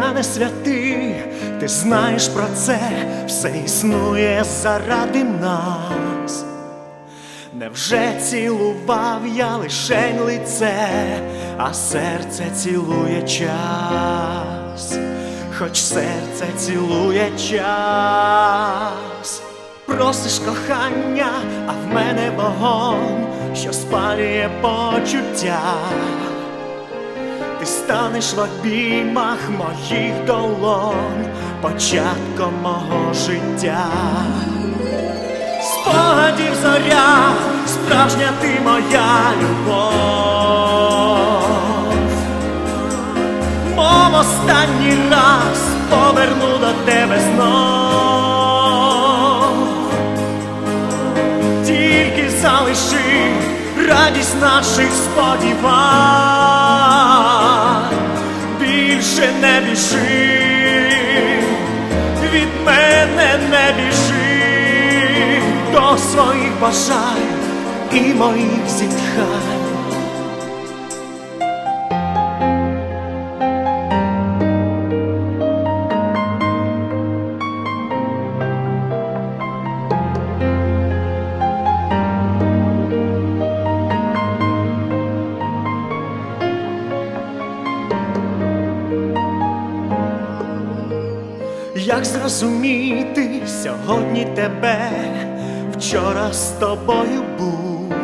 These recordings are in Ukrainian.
не святий, ти знаєш про це, все існує заради нас. Невже цілував я лишень лице, а серце цілує час, хоч серце цілує час, просиш кохання, а в мене вогонь, що спалює почуття. Ти станеш в обіймах моїх долонь, початком мого життя. Спогадів зоря, справжня ти моя любов. Мов останній раз поверну до тебе знов. Тільки залиши радість наших сподівань, більше не біжи, від мене не біжи до своїх бажань і моїх зітхань. Як зрозуміти сьогодні тебе, вчора з тобою був,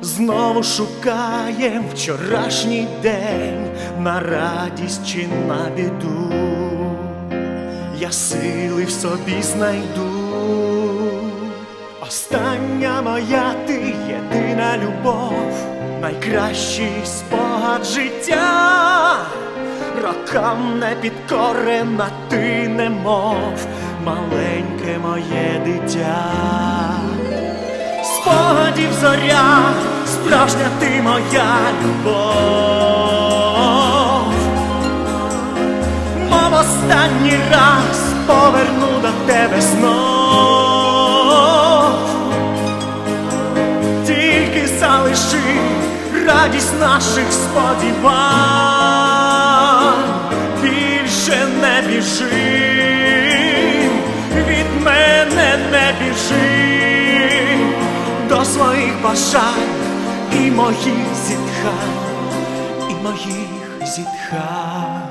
знову шукаєм вчорашній день на радість чи на біду, я сили в собі знайду. Остання моя ти єдина любов, найкращий спогад життя рокам не підкорена, ти немов маленьке моє дитя. Спогадів зоря, справжня ти моя любов. Мов останній раз поверну до тебе знов. Тільки залиши радість наших сподівань, бажань і моїх зітхань, і моїх зітхань.